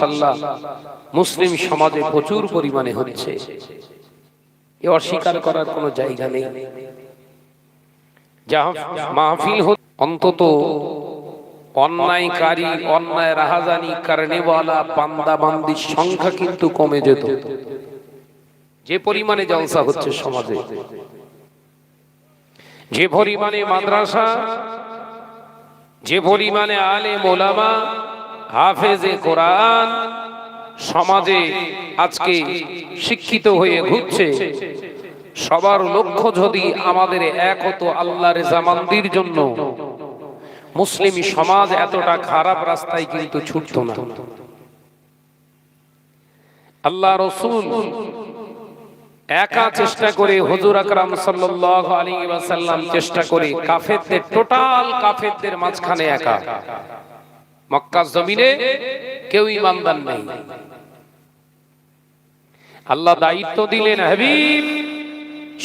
মাসাল্লাহ মুসলিম সমাজে প্রচুর পরিমাণে হচ্ছে। এ অস্বীকার করার কোনো জায়গা নেই। যা মাহফিল হচ্ছে অন্তত অন্যায়কারী, অন্যায় রাহাজানি, কারণেওয়ালা বান্দা বান্দির সংখ্যা কিন্তু কমে যেত। যে পরিমাণে জলসা হচ্ছে সমাজে, যে পরিমাণে মাদ্রাসা, যে পরিমাণে আলে মোলামা হাফেজে কোরআন সমাজে আজকে শিক্ষিত হয়ে ঘুরছে। সবার লক্ষ্য যদি আমাদের এক হতো আল্লাহর জামানদির জন্য। মুসলিম সমাজ এতটা খারাপ রাস্তায় কিন্তু ছুটত না। আল্লাহ রসুল একা চেষ্টা করে হুজুর আকরাম সাল্লাল্লাহু আলাইহি ওয়াসাল্লাম চেষ্টা করে কাফেরদের টোটাল কাফেরদের মাঝখানে একা। মক্কা জমিনে কেউ ইমানদার নেই। আল্লাহ দায়িত্ব দিলেন, হাবিব,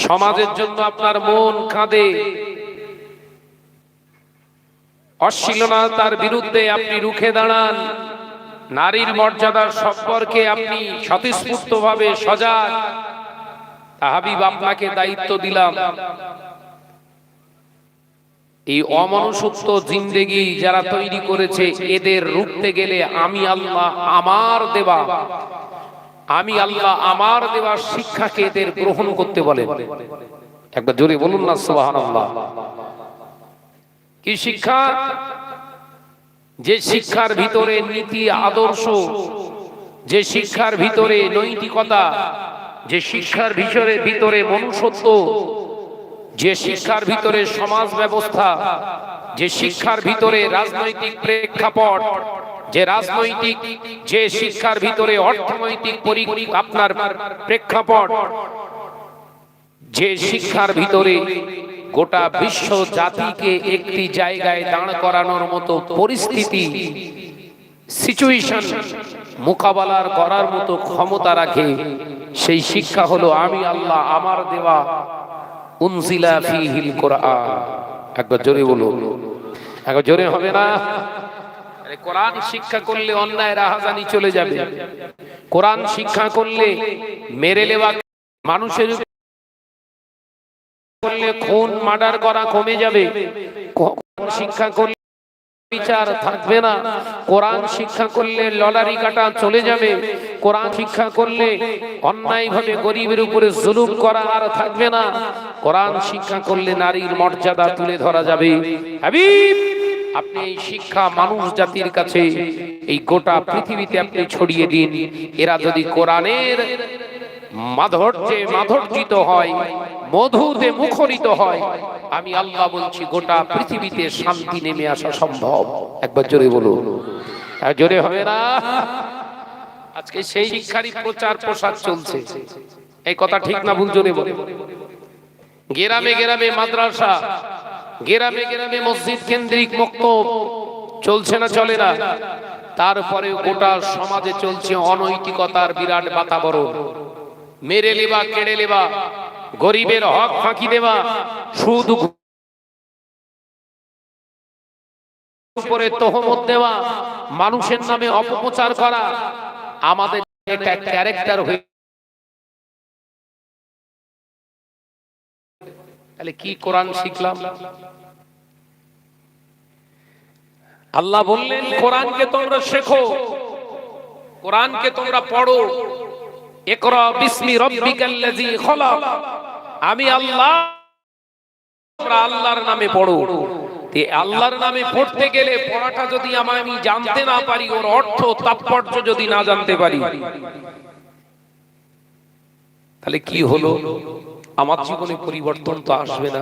সমাজের জন্য আপনার মন কাঁদে। অশ্লীলতার বিরুদ্ধে আপনি রুখে দাঁড়ান। নারীর মর্যাদার সম্পর্কে আপনি স্বতঃস্ফূর্ত ভাবে সজাগ হাবিব, আপনাকে দায়িত্ব দিলাম। এই অমনুষত্ব জিন্দেগি যারা তৈরি করেছে এদের রুখতে গেলে আমি আল্লাহ আমার দেবা। আমি আল্লাহ আমার দেওয়া শিক্ষাকে এদের গ্রহণ করতে বলে। একবার জোরে বলুন না সোহান কি শিক্ষা? যে শিক্ষার ভিতরে নীতি আদর্শ যে শিক্ষার ভিতরে নৈতিকতা যে শিক্ষার ভিতরে ভিতরে মনুষ্যত্ব যে শিক্ষার ভিতরে সমাজ ব্যবস্থা, যে শিক্ষার ভিতরে রাজনৈতিক প্রেক্ষাপট, যে রাজনৈতিক, যে শিক্ষার ভিতরে অর্থনৈতিক আপনার প্রেক্ষাপট, যে শিক্ষার ভিতরে গোটা বিশ্ব জাতিকে একটি জায়গায় দাঁড় করানোর মতো পরিস্থিতি সিচুয়েশন মোকাবেলার করার মতো ক্ষমতা রাখে, সেই শিক্ষা হলো আমি আল্লাহ আমার দেওয়া উনজিলা ফিহিল কোরআন। একবার জোরে বলুন। একবার জোরে হবে না? কোরআন শিক্ষা করলে অন্যায় রাহাজানি চলে যাবে। কোরআন শিক্ষা করলে মেরে লেওয়া মানুষের করলে খুন, মার্ডার করা কমে যাবে। শিক্ষা করলে বিচার থাকবে না। কোরআন শিক্ষা করলে লটারি কাটা চলে যাবে। কোরআন শিক্ষা করলে অন্যায় ভাবে গরিবের উপরে জুলুম করা আর থাকবে না। কোরআন শিক্ষা করলে নারীর মর্যাদা তুলে ধরা যাবে। হাবিব, আপনি এই শিক্ষা মানুষ জাতির কাছে এই গোটা পৃথিবীতে আপনি ছড়িয়ে দিন। এরা যদি কোরআনের মাধুর্যে মাধুর্যিত হয়, মধুতে মুখরিত হয়। আমি আল্লাহ বলছি, গোটা পৃথিবীতে শান্তি নেমে আসা সম্ভব। একবার জোরে বলুন। জোরে হবে না? আজকে সেই শিক্ষারই প্রচার প্রসার চলছে। এই কথা ঠিক না, ভুল জোরে বলে গেরামে গেরামে মাদ্রাসা, গেরামে গেরামে মসজিদ কেন্দ্রিক মুক্ত চলছে না, চলে না? তারপরে গোটা সমাজে চলছে অনৈতিকতার বিরাট বাতাবরণ। মেরে লেবা কেড়ে লেবা গরিবের হক ফাঁকি দেওয়া সুদ উপরে তহমত দেওয়া মানুষের নামে অপপ্রচার করা। আমাদের এটা ক্যারেক্টার হয়ে তাহলে কি কোরআন শিখলাম? আল্লাহ বললেন, কোরআনকে তোমরা শেখো। কোরআনকে তোমরা পড়ো। একরা বিসমি রব্বিকাল্লাযী আমি আল্লাহ আল্লাহর নামে পড়ো। আল্লাহর নামে পড়তে গেলে পড়াটা যদি আমি জানতে না পারি, ওর অর্থ তাৎপর্য যদি না জানতে পারি, তাহলে কি হলো? আমার জীবনে পরিবর্তন তো আসবে না।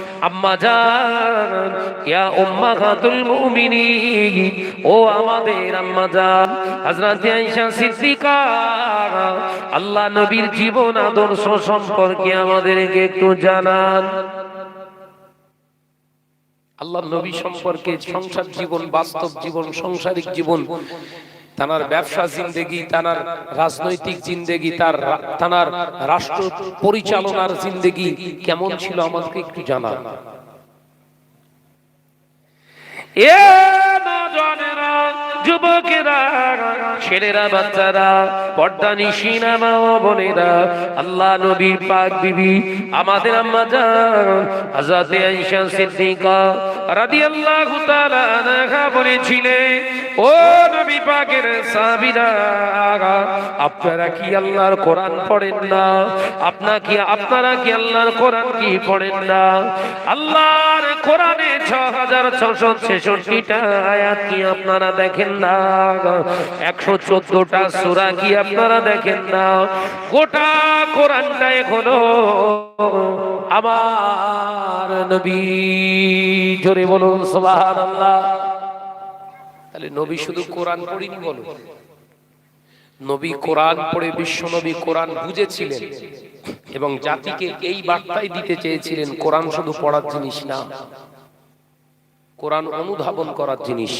আল্লাহ নবীর জীবন আদর্শ সম্পর্কে আমাদেরকে একটু জানান। আল্লাহ নবী সম্পর্কে সংসার জীবন, বাস্তব জীবন, সংসারিক জীবন তানার ব্যবসা জিন্দেগি, তানার রাজনৈতিক জিন্দেগি, তার তানার রাষ্ট্র পরিচালনার জিন্দেগি কেমন ছিল আমাদেরকে একটু জানা এ নজনেরা যুবকেরা, ছেলেরা, বাচ্চারা, পর্দা নিশিনা মা বোনেরা, আল্লাহ নবীর পাক বিবি, আমাদের আম্মা জান আজাতে আয়েশা সিদ্দিকা রাদিয়াল্লাহু তাআলা আনহা বলেছিলেন, ও নবী পাকের সাহাবীরা আপনারা কি আল্লাহর কোরআন পড়েন না? আপনা কি আপনারা কি আল্লাহর কোরআন কি পড়েন না? আল্লাহর কোরআনে ছ হাজার ছশো ছেষট্টিটা আয়াত কি আপনারা দেখেন না? একশো চোদ্দটা সুরা কি আপনারা দেখেন না? গোটা কোরআনটা এখনও আমার নবী। জোরে বলুন, সুবহানাল্লাহ। তাহলে নবী শুধু কোরআন পড়িনি বলো। নবী কোরআন পড়ে বিশ্ব নবী কোরআন বুঝেছিলেন। এবং জাতিকে এই বার্তাই দিতে চেয়েছিলেন কোরআন শুধু পড়ার জিনিস না। কোরআন অনুধাবন করার জিনিস।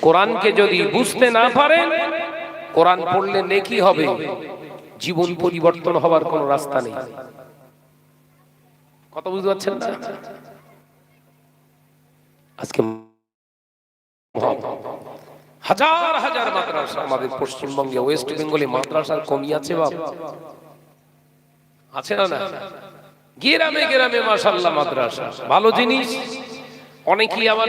কোরআনকে যদি বুঝতে না পারেন কোরআন পড়লে নেকি হবে। জীবন পরিবর্তন হবার কোনো রাস্তা নেই। কথা বুঝতে পারছেন না? আজকে হাজার হাজার মাদ্রাসা আমাদের পশ্চিমবঙ্গে, ওয়েস্ট বেঙ্গলে মাদ্রাসার কমি আছে বাপ। আছে না না? গেরামে গেরামে মাশাল্লাহ মাদ্রাসা। ভালো জিনিস। অনেকেই আবার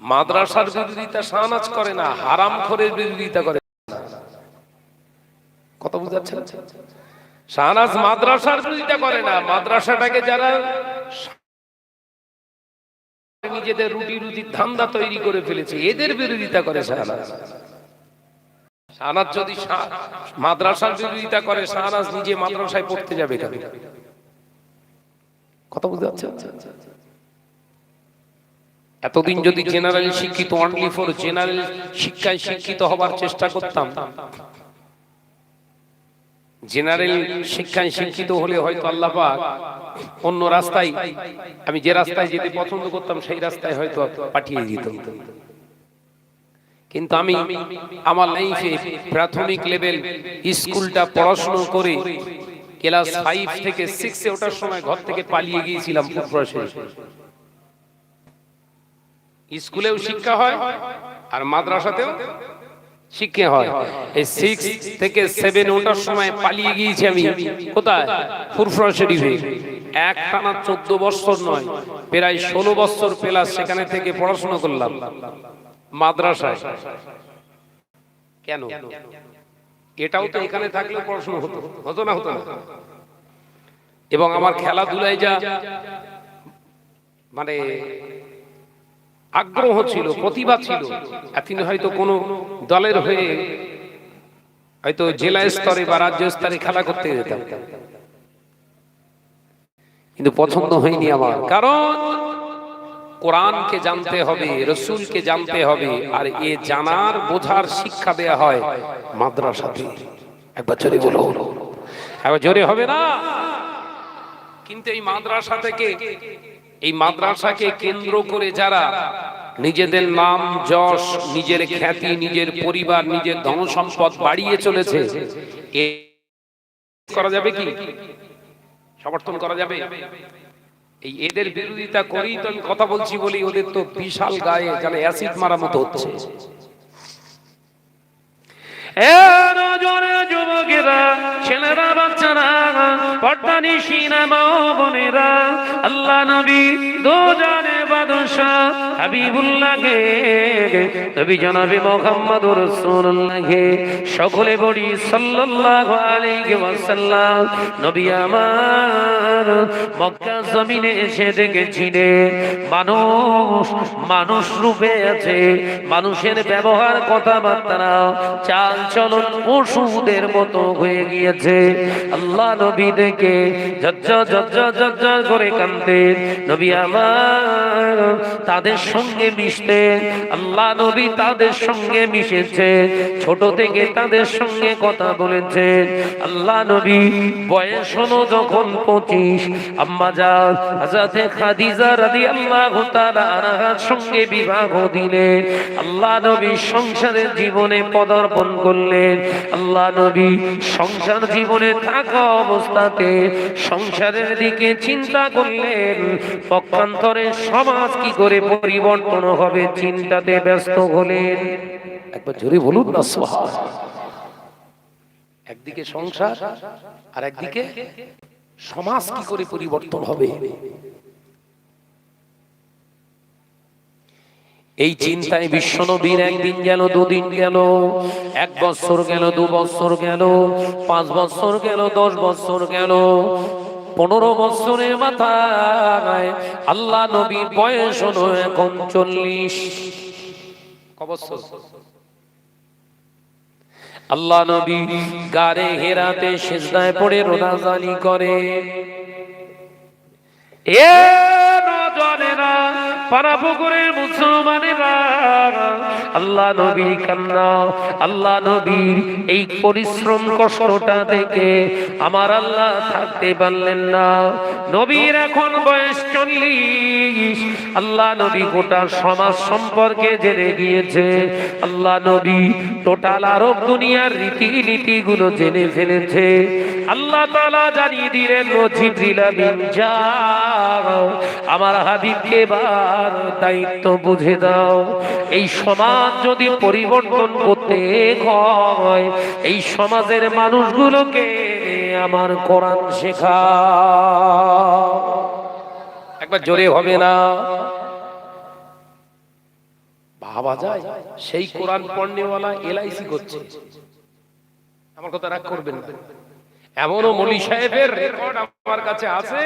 মাদ্রাসার বিরোধিতা সানাজ করে না হারাম খোরের বিরোধিতা করে। কত বুঝাচ্ছেন? শাহনাজ মাদ্রাসার বিরোধিতা করে না, মাদ্রাসাটাকে যারা নিজেদের রুটি রুটির ধান্দা তৈরি করে ফেলেছে। এদের বিরোধিতা করে শাহনাজ। শাহনাজ যদি মাদ্রাসার বিরোধিতা করে, শাহনাজ নিজে মাদ্রাসায় পড়তে যাবে কেন? কথা বুঝতে পারছেন? এতদিন যদি জেনারেল শিক্ষিত অনলি ফর জেনারেল শিক্ষায় শিক্ষিত হবার চেষ্টা করতাম। জেনারেল শিক্ষায় শিক্ষিত হলে হয়তো আল্লাহ পাক অন্য রাস্তায়, আমি যে রাস্তায় যেতে পছন্দ করতাম, সেই রাস্তায় হয়তো পাঠিয়ে দিত। কিন্তু আমি আমার লাইফে প্রাথমিক লেভেল স্কুলটা পড়াশোনা করে ক্লাস ফাইভ থেকে সিক্সে ওঠার সময় ঘর থেকে পালিয়ে গিয়েছিলাম স্কুলেও শিক্ষা হয় আর মাদ্রাসাতেও শিক্ষা হয়। এই সিক্স থেকে সেভেন ওঠার সময় পালিয়ে গিয়েছি আমি। কোথায়? ফুরফুরা শরীফে। এক টানা চোদ্দ বছর নয়, প্রায় ষোলো বছর প্লাস সেখানে থেকে পড়াশোনা করলাম। মাদ্রাসায়। কেন? এটাও তো এখানে থাকলে পড়াশোনা হতো। হতো না হতো না। এবং আমার খেলাধুলায় যা মানে আগ্রহ ছিল প্রতিভা ছিল। এতদিন হয়তো কোনো দলের হয়ে হয়তো জেলা স্তরে বা রাজ্য স্তরে খেলা করতে যেতাম কিন্তু পছন্দ হয়নি আমার। কারণ কোরআনকে জানতে হবে, রসুলকে জানতে হবে, আর এ জানার, বোঝার শিক্ষা দেয়া হয় মাদ্রাসাতে। একবার জোরে বলো একবার জোরে হবে না? কিন্তু এই মাদ্রাসা থেকে এই মাদ্রাসাকে কেন্দ্র করে যারা নিজেদের নাম, যশ, নিজের খ্যাতি, নিজের পরিবার, নিজের ধন সম্পদ বাড়িয়ে চলেছে করা যাবে কি? সমর্থন করা যাবে? এই এদের বিরোধিতা করেই তো আমি কথা বলছি বলি ওদের তো বিশাল গায়ে যেন অ্যাসিড মারা মতো হচ্ছে। যুবকেরা ছেলেরা বাচ্চারা পর্দানি সিনেমা বোনেরা আল্লাহ নবী দুজনে সকলে ওয়াসাল্লাম, নবী আমার, মক্কা জমিনে এসে দেখেছিলেন মানুষ মানুষ রূপে আছে। মানুষের ব্যবহার, কথাবার্তা চাল চলন পশুদের মতো হয়ে গিয়েছে। আল্লাহ নবী দেখে ঝজ্জা ঝজ্জা ঝজ্জা করে কান্দে নবী আমার তাদের সঙ্গে মিশতেন আল্লাহ নবী তাদের সঙ্গে মিশেছে, ছোট থেকে তাদের সঙ্গে কথা বলেছেন আল্লাহ নবী বয়স হলো যখন পঁচিশ, আম্মা যান হাজাতে খাদিজা রাদি আল্লাহ আনাহার সঙ্গে বিবাহ দিলেন আল্লাহ নবী সংসারের জীবনে পদার্পণ করলেন। আল্লাহ নবী সংসার জীবনে থাকা অবস্থাতে সংসারের দিকে চিন্তা করলেন, পক্ষান্তরে সমাজ কি করে পরিবর্তন হবে? চিন্তাতে ব্যস্ত হলেন। একবার জোরে বলুন না সোহা একদিকে সংসার আর একদিকে সমাজ কি করে পরিবর্তন হবে? এই চিন্তায় বিশ্বনবীর একদিন গেল, দুদিন গেল, এক বছর গেল, দু বছর গেল, পাঁচ বছর গেল, দশ বছর গেল পনেরো বছরের মাথায় আল্লাহ নবীর বয়স হলো এখন চল্লিশ। আল্লাহ নবী গারে হেরাতে সেজদায় পড়ে রোনাজানি করে। এ নজনেরা পাড়া পুকুরের মুসলমানেরা। আল্লাহ কান্না, আল্লাহ নবীর এই পরিশ্রম কষ্টটা থেকে আমার আল্লাহ থাকতে পারলেন না। নবীর এখন বয়স চল্লিশ, আল্লাহ নবী গোটা সমাজ সম্পর্কে জেনে গিয়েছে। আল্লাহ নবী টোটাল আরব দুনিয়ার রীতিনীতি গুলো জেনে ফেলেছে। আল্লাহ তালা জানিয়ে দিলেন যাও। আমার হাবিবকে বার দায়িত্ব বুঝে দাও। এই সমাজ যদি পরিবর্তন করতে হয়, এই সমাজের মানুষগুলোকে আমার কোরআন শেখা একবার জোরে হবে না? ভাবা যায়, সেই কোরআন পড়নেওয়ালা এলআইসি করছে। আমার কথা রাগ করবেন না। এমনও মলি সাহেবের রেকর্ড আমার কাছে আছে।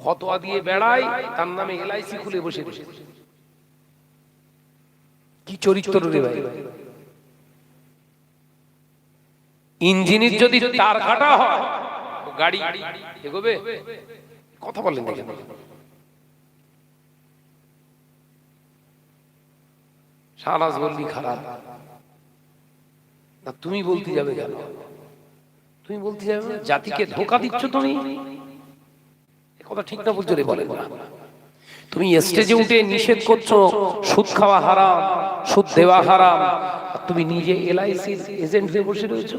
ফতোয়া দিয়ে বেড়াই তার নামে এলআইসি খুলে বসে বসে কি চরিত্র রে ভাই? ইঞ্জিনের যদি তার কাটা হয় গাড়ি এগোবে? কথা বলেন দেখেন সারাজ বললি খারাপ? না তুমি বলতে যাবে কেন? তুমি বলতে না? জাতিকে ধোকা দিচ্ছ তুমি? কথা ঠিক না বলছো রে বলেন না। তুমি স্টেজে উঠে নিষেধ করছ সুদ খাওয়া হারাম সুদ দেওয়া হারাম। তুমি নিজে এলআইসি এজেন্ট হয়ে বসে রয়েছো?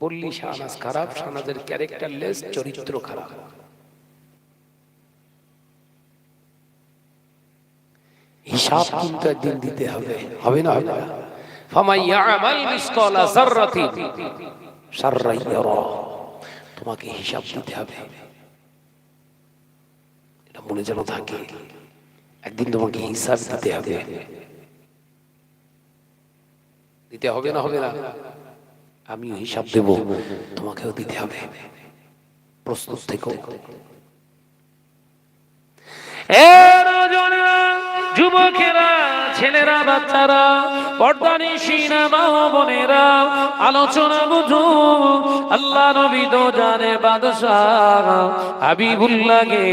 বললি শাহনাজ খারাপ শাহনাজের ক্যারেক্টারলেস চরিত্র খারাপ। হিসাব কিন্তু একদিন দিতে হবে। হবে না? হবে না? তোমাকে হিসাব দিতে হবে। এটা মনে যেন থাকে। একদিন তোমাকে হিসাব দিতে হবে। দিতে হবে না হবে না? আমিও হিসাব দেব তোমাকেও দিতে হবে। প্রস্তুত থেকো। এ রজনীরা, যুবকেরা, ছেলেরা, বাচ্চারা, পর্দানি সিনা মা বোনেরা, আলোচনা বুঝু। আল্লাহ নবী তো জানে বাদশাহ হাবিবুল্লাহকে,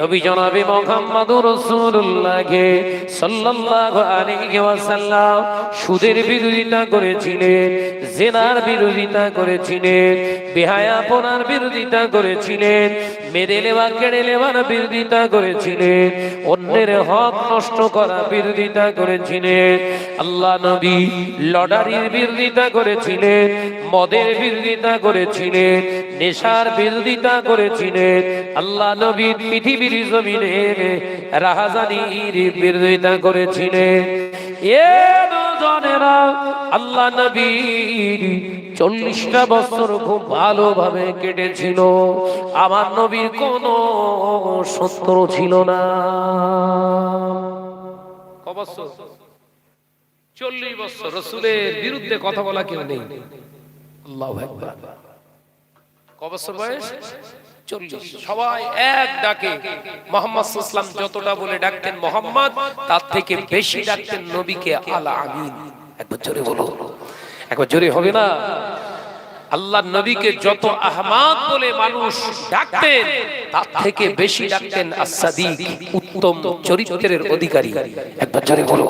নবী জনাবে মোহাম্মদ রাসূলুল্লাহকে সাল্লাল্লাহু আলাইহি ওয়াসাল্লাম সুদের বিরোধিতা করেছিলেন, জেনার বিরোধিতা করেছিলেন, বেহায়াপনার বিরোধিতা করেছিলেন মেরে লেবা কেড়ে লেবার বিরোধিতা করেছিলেন। অন্যের হক নষ্ট করা বিরোধিতা করেছিলেন। আল্লাহ নবী লটারির বিরোধিতা করেছিলেন, মদের বিরোধিতা করেছিলেন, নেশার বিরোধিতা করেছিলেন। আল্লাহ নবী পৃথিবীর জমিনে রাহাজানির বিরোধিতা করেছিলেন। এ নজনেরা আল্লাহ নবীর চল্লিশটা বছর খুব ভালোভাবে কেটেছিল। আমার নবীর কোনো শত্রু ছিল না। চল্লিশ রসুলের বিরুদ্ধে কথা বলা কেউ নেই। সবাই এক ডাকে। যতটা বলে ডাকতেন মোহাম্মদ, তার থেকে বেশি ডাকতেন নবীকে আলা আমিন। একবার জোরে বলো। একবার জোরে হবে না? আল্লাহ নবীকে যত আহমাদ বলে মানুষ ডাকতেন, তার থেকে বেশি ডাকতেন আসাদিক উত্তম চরিত্রের অধিকারী। একবার জোরে বলো।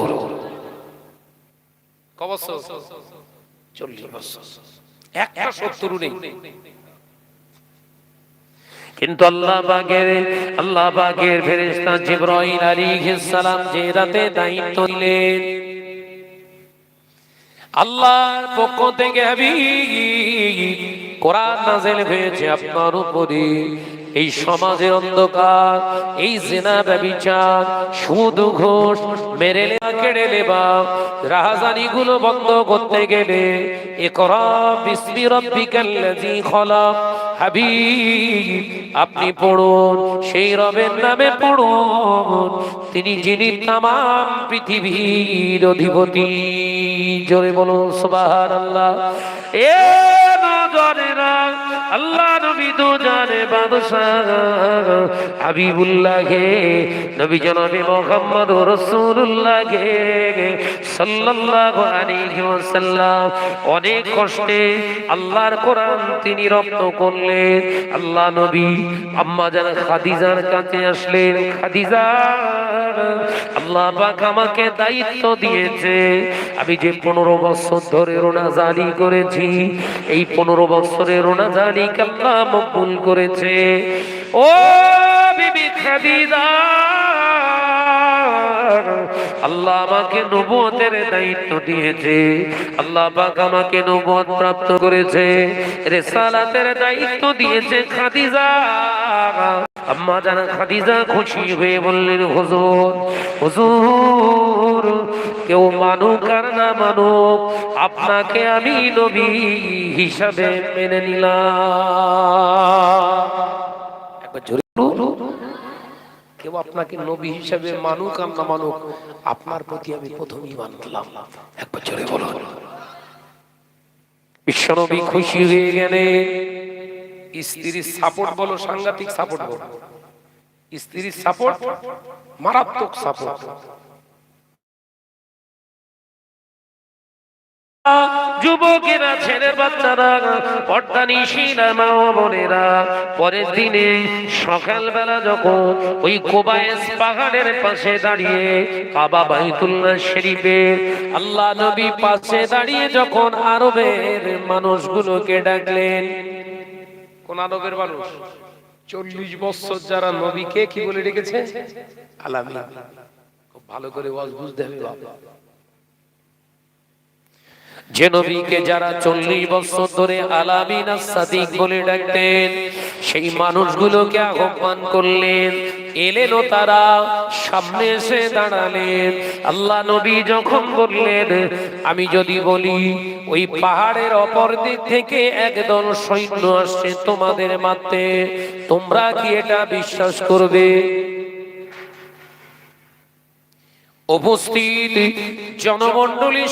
ক চল্লিশ বছর। একটা শত্রু নেই। কিন্তু আল্লাহ বাগের আল্লাহ বাগের ফেরেশতা জিবরাইল আলাইহিস সালাম যে রাতে দায়িত্ব নিলেন আল্লাহর পক্ষ থেকে আমি কোরআন নাজিল হয়েছে আপনার উপরে। এই সমাজের অন্ধকার, এই জেনা ব্যবিচার, সুদ, ঘোষ, মেরে কেড়ে লেবা রাহাজানি গুলো বন্ধ করতে গেলে এ করা বিস্মিরব্বিকাল্লাজি খলাক। হাবিব, আপনি পড়ুন, সেই রবের নামে পড়ুন। তিনি যিনি তাম পৃথিবীর অধিপতি। জোরে বলুন আল্লাহ এ নজরেরা আল্লাহ নবী তো জানে বাদশাহ হাবিবুল্লাহ গে নবী জনাবে মোহাম্মদ রাসূলুল্লাহ গে সাল্লাল্লাহু আলাইহি ওয়াসাল্লাম। অনেক কষ্টে আল্লাহর কোরআন তিনি রপ্ত করলেন। আল্লাহ নবী আম্মা জান খাদিজার কাছে আসলেন, খাদিজা, আল্লাহ পাক আমাকে দায়িত্ব দিয়েছে। আমি যে পনেরো বছর ধরে রোনা জারি করেছি, এই পনেরো বছরের রোনা জারি আল্লাহ মকবুল করেছে। ও বিবি খাদিজা, আল্লাহ আমাকে নবুয়তের দায়িত্ব দিয়েছে। আল্লাহ পাক আমাকে নবুয়ত প্রাপ্ত করেছে। রেসালাতের দায়িত্ব দিয়েছে খাদিজা। আম্মা জানা খাদিজা খুশি হয়ে বললেন, হুজুর হুজুর, কেউ মানুক আর না মানুক, আপনাকে আমি নবী হিসাবে মেনে নিলাম। একবার কেউ আপনাকে নবী হিসাবে মানুক আর না মানুক, আপনার প্রতি আমি প্রথমেই মানলাম একবার জোরে বলুন। বিশ্বনবী খুশি হয়ে গেলে স্ত্রীর সাপোর্ট বলো, সাংঘাতিক সাপোর্ট বলো। স্ত্রীর সাপোর্ট মারাত্মক সাপোর্ট যুবকেরা ছেলের বাচ্চারা, পর্দা নিশিনা মা বোনেরা, পরের দিনে সকালবেলা যখন ওই কোবায়েস পাহাড়ের পাশে দাঁড়িয়ে কাবা বাইতুল্লাহ শরীফে আল্লাহ নবী পাশে দাঁড়িয়ে যখন আরবের মানুষগুলোকে ডাকলেন কোন আরবের মানুষ? চল্লিশ বছর যারা নবীকে কি বলে রেখেছে? আলামিন খুব ভালো করে ওয়াজ বুঝতে হবে বাবা। যে নবীকে যারা চল্লিশ বছর ধরে আলামিন সাদিক বলে ডাকতেন, সেই মানুষগুলোকে আহ্বান করলেন এলেনও তারা সামনে এসে দাঁড়ালেন। আল্লাহ নবী যখন বললেন, আমি যদি বলি, ওই পাহাড়ের অপর দিক থেকে একদল সৈন্য আসছে তোমাদের মারতে, তোমরা কি এটা বিশ্বাস করবে? উপস্থিত জনমন্ডলী